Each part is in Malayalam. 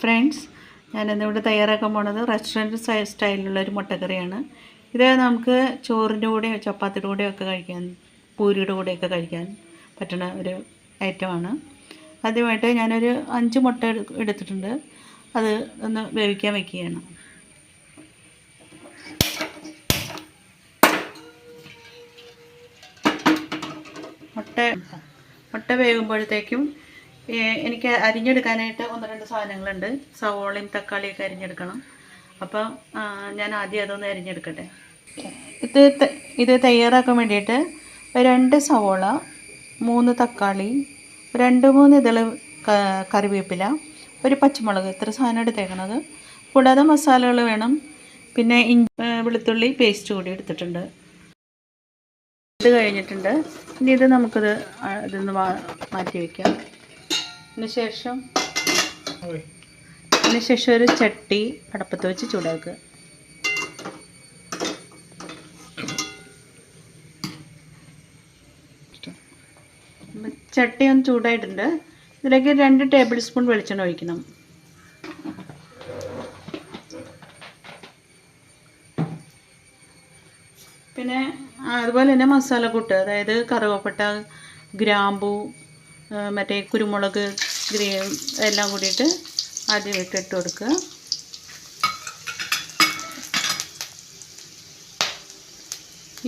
ഫ്രണ്ട്സ് ഞാനിന്നിവിടെ തയ്യാറാക്കാൻ പോണത് റെസ്റ്റോറന്റ് സ്റ്റൈലിലുള്ള ഒരു മുട്ടക്കറിയാണ്. ഇത് നമുക്ക് ചോറിന്റെ കൂടെയോ ചപ്പാത്തിയുടെ കൂടെയോ ഒക്കെ കഴിക്കാൻ പൂരിയുടെ കൂടെയൊക്കെ കഴിക്കാൻ പറ്റുന്ന ഒരു ഐറ്റമാണ്. ആദ്യമായിട്ട് ഞാനൊരു അഞ്ച് മുട്ട എടു- എടുത്തിട്ടുണ്ട്. അത് ഒന്ന് വേവിക്കാൻ വെക്കുകയാണ്. മുട്ട മുട്ട വേകുമ്പോഴത്തേക്കും ഏ, എനിക്ക് അരിഞ്ഞെടുക്കാനായിട്ട് ഒന്ന് രണ്ട് സാധനങ്ങളുണ്ട്. സവോളയും തക്കാളിയൊക്കെ അരിഞ്ഞെടുക്കണം. അപ്പോൾ ഞാൻ ആദ്യം അതൊന്ന് അരിഞ്ഞെടുക്കട്ടെ. ഇത് ഇത് തയ്യാറാക്കാൻ വേണ്ടിയിട്ട് രണ്ട് സവോള മൂന്ന് തക്കാളി രണ്ട് മൂന്ന് ഇതൾ കറിവേപ്പില ഒരു പച്ചമുളക് ഇത്ര സാധനം എടുത്തേക്കണത്. കൂടാതെ മസാലകൾ വേണം. പിന്നെ ഇഞ്ചി വെളുത്തുള്ളി പേസ്റ്റ് കൂടി എടുത്തിട്ടുണ്ട്. ഇത് കഴിഞ്ഞിട്ടുണ്ട്. ഇനി ഇത് നമുക്കിത് ഇതൊന്ന് മാറ്റി വയ്ക്കാം അതിന് ശേഷം അതിന് ശേഷം ഒരു ചട്ടി അടപ്പത്ത് വെച്ച് ചൂടാക്കുക. ചട്ടി ഒന്ന് ചൂടായിട്ടുണ്ട്. ഇതിലേക്ക് രണ്ട് ടേബിൾ സ്പൂൺ വെളിച്ചെണ്ണ ഒഴിക്കണം. പിന്നെ അതുപോലെ തന്നെ മസാലക്കൂട്ട് അതായത് കറുവപ്പട്ട ഗ്രാമ്പൂ മറ്റേ കുരുമുളക് ഗ്രേ എല്ലാം കൂടിയിട്ട് ആദ്യം ഇട്ടിട്ട് കൊടുക്കുക.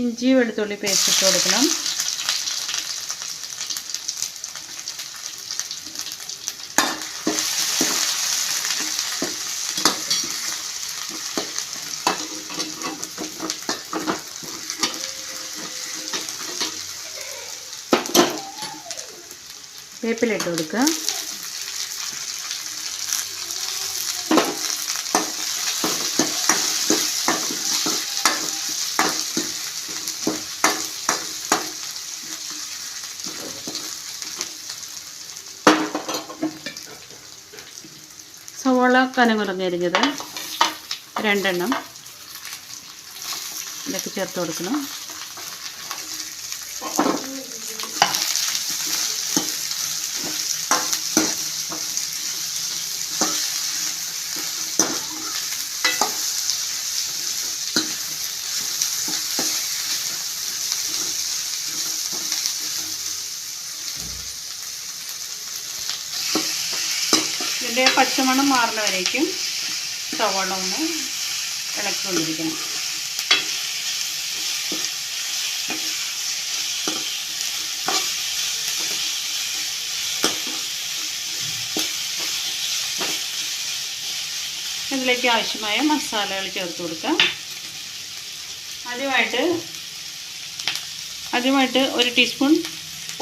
ഇഞ്ചി വെളുത്തുള്ളി പേസ്റ്റ് ഇട്ട് കൊടുക്കണം. വേപ്പിലിട്ട് കൊടുക്കുക. സവോള കനം കുറഞ്ഞരിഞ്ഞത് രണ്ടെണ്ണം. ഇതൊക്കെ ചേർത്ത് കൊടുക്കണം. ഇതിന്റെ പച്ചമണം മാറുന്ന വരേക്കും സവാള ഒന്ന് ഇളക്കിക്കൊണ്ടിരിക്കണം. ഇതിലേക്ക് ആവശ്യമായ മസാലകൾ ചേർത്ത് കൊടുക്കാം. ആദ്യമായിട്ട് ആദ്യമായിട്ട് ഒരു ടീസ്പൂൺ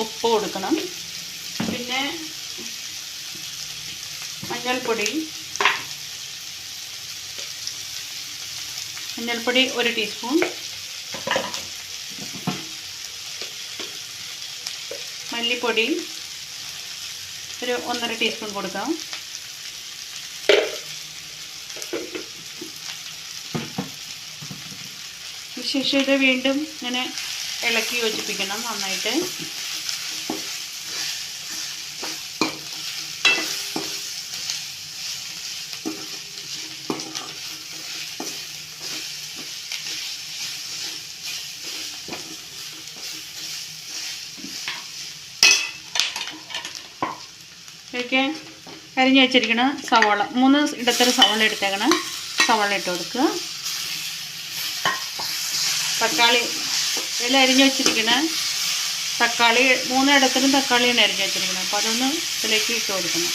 ഉപ്പ് കൊടുക്കണം പിന്നെ മഞ്ഞൾപ്പൊടി. മഞ്ഞൾപ്പൊടി ഒരു ടീസ്പൂൺ. മല്ലിപ്പൊടി ഒരു ഒന്നര ടീസ്പൂൺ കൊടുക്കാം. ശേഷം ഇത് വീണ്ടും ഇങ്ങനെ ഇളക്കി യോജിപ്പിക്കണം നന്നായിട്ട്. ഇതിലേക്ക് അരിഞ്ഞ് വെച്ചിരിക്കണ സവാള. മൂന്ന് ഇടത്തരം സവാള എടുത്തേക്കണം. സവാള ഇട്ട് കൊടുക്കുക. തക്കാളി ഇതിൽ അരിഞ്ഞ് വെച്ചിരിക്കണ. തക്കാളി മൂന്ന് ഇടത്തരം തക്കാളിയാണ് അരിഞ്ഞ് വെച്ചിരിക്കുന്നത് അപ്പോൾ അതൊന്ന് ഇതിലേക്ക് ഇട്ട് കൊടുക്കണം.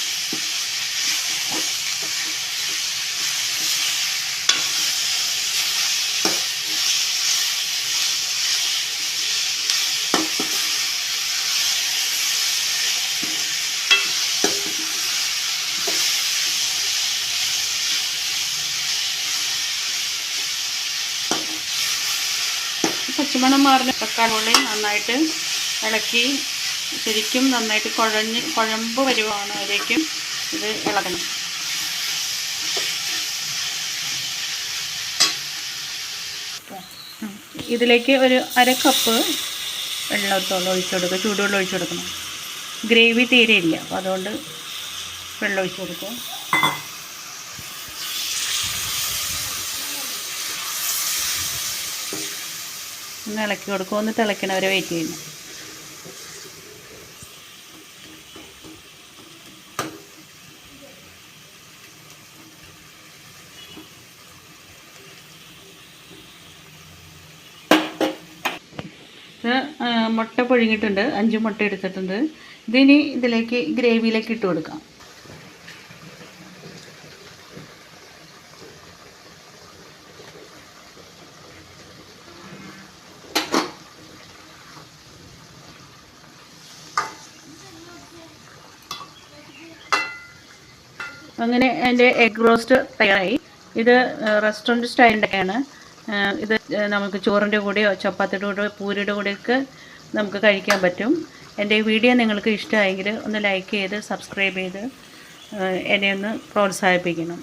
പച്ചമണം മാറിന് തക്കാളി നന്നായിട്ട് ഇളക്കി ശരിക്കും നന്നായിട്ട് കുഴഞ്ഞ് കുഴമ്പ് വരുവാണ് അതിലേക്കും ഇത് ഇളകണം ഇതിലേക്ക് ഒരു അര കപ്പ് വെള്ളത്തോളം ഒഴിച്ചു കൊടുക്കുക ചൂടുവെള്ളം ഒഴിച്ചു കൊടുക്കണം. ഗ്രേവി തീരെ ഇല്ല. അപ്പോൾ അതുകൊണ്ട് വെള്ളം ഒഴിച്ചു കൊടുക്കുക ഒന്ന് ഇളക്കി കൊടുക്കും. ഒന്ന് തിളയ്ക്കണവരെ വെയിറ്റ് ചെയ്യുന്നു മുട്ട പുഴുങ്ങിയിട്ടുണ്ട്. അഞ്ച് മുട്ട എടുത്തിട്ടുണ്ട്. ഇതിനി ഇതിലേക്ക് ഗ്രേവിയിലേക്ക് ഇട്ട് കൊടുക്കാം. അങ്ങനെ എന്റെ എഗ് റോസ്റ്റ് തയ്യാറായി. ഇത് റെസ്റ്റോറന്റ് സ്റ്റൈലിന്റെയൊക്കെയാണ് ഇത് നമുക്ക് ചോറിന്റെ കൂടെയോ ചപ്പാത്തിയുടെ കൂടെയോ പൂരിയുടെ കൂടെയൊക്കെ നമുക്ക് കഴിക്കാൻ പറ്റും. എന്റെ ഈ വീഡിയോ നിങ്ങൾക്ക് ഇഷ്ടമായെങ്കിൽ ഒന്ന് ലൈക്ക് ചെയ്ത് സബ്സ്ക്രൈബ് ചെയ്ത് എന്നെ ഒന്ന് പ്രോത്സാഹിപ്പിക്കണം.